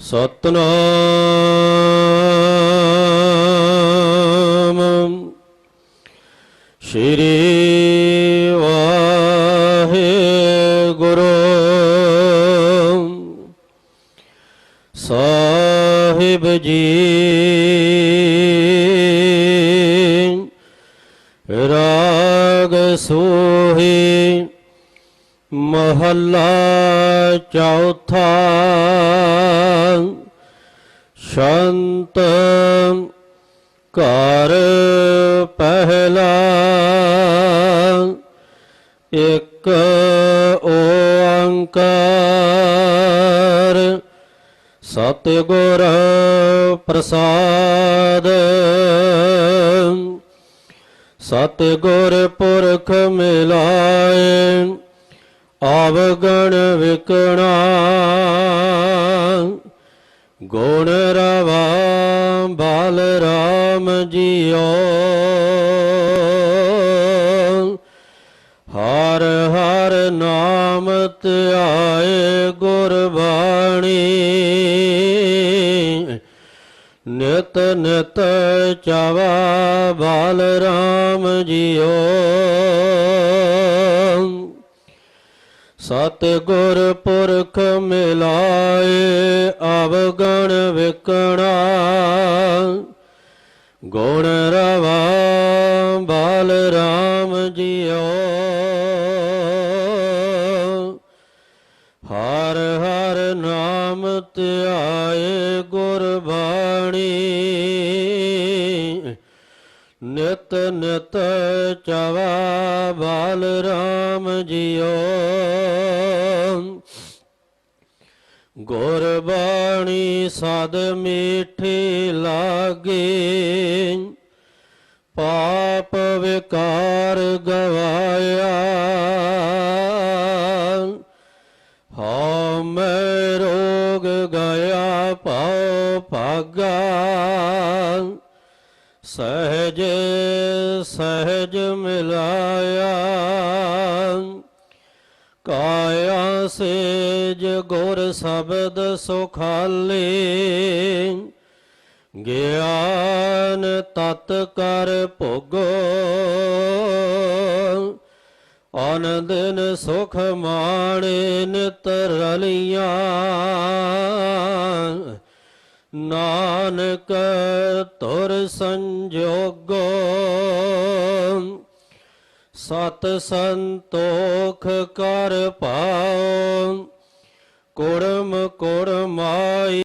ਸਤਨਾਮ। ਸ਼੍ਰੀ ਵਾਹਿਗੁਰੂ। ਸਾਹਿਬ ਜੀ। ਰਾਗ ਸੋਹੀ। ਮਹੱਲਾ ਚੌਥਾ ਸ਼ੰਤ ਘਰ ਪਹਿਲਾ ਇੱਕ ਓੰਕਾਰ ਸਤਿਗੁਰ ਪ੍ਰਸਾਦ ਸਤਿਗੁਰ ਪੁਰਖ ਮਿਲਾਏ ਆਵਗਣ ਵਿਕਣਾ, ਗੁਣ ਰਵਾ, ਬਾਲ ਰਾਮ ਜੀਓ। ਹਰ ਹਰ ਨਾਮ ਧਿਆਏ ਗੁਰਬਾਣੀ, ਨਿਤ ਨਿਤ ਚਾਵਾ ਬਾਲ ਰਾਮ ਜੀਓ। ਸਤਿਗੁਰ ਪੁਰਖ ਮਿਲਾਏ, ਅਵਗਣ ਵਿਕਣਾ। ਗੁਣ ਰਵਾ, ਬਾਲ ਰਾਮ ਜੀਓ ਹਰ ਹਰ ਨਾਮ ਧਿਆਏ ਗੁਰਬਾਣੀ ਨਿਤ ਨਿਤ ਬਾਲ ਰਾਮ ਜੀਓ ਗੁਰਬਾਣੀ ਸਦ ਮੀਠੀ ਲਾਗੇ। ਪਾਪ ਵਿਕਾਰ ਗਵਾਇਆ। ਹਉ ਮੈਂ ਰੋਗ ਗਿਆ ਪਾਉ ਭਾਗਾ। ਸਹਜ ਸਹਜ ਮਿਲਾਇਆ। ਕਾਇਆ ਸੇਜ ਗੁਰ ਸ਼ਬਦ ਸੁਖਾਲੇ। ਗਿਆਨ ਤਤ ਕਰ ਭੋਗੋ। ਆਨੰਦਨ ਸੁਖ ਮਾਣੇ ਨਿਤ ਰਲੀਆਂ। ਨਾਨਕ ਤੁਰ ਸੰਜੋਗੋ ਸਤ ਸੰਤੋਖ ਕਰ ਪਾਉ ਕੁੜਮ ਕੁੜਮਾਈ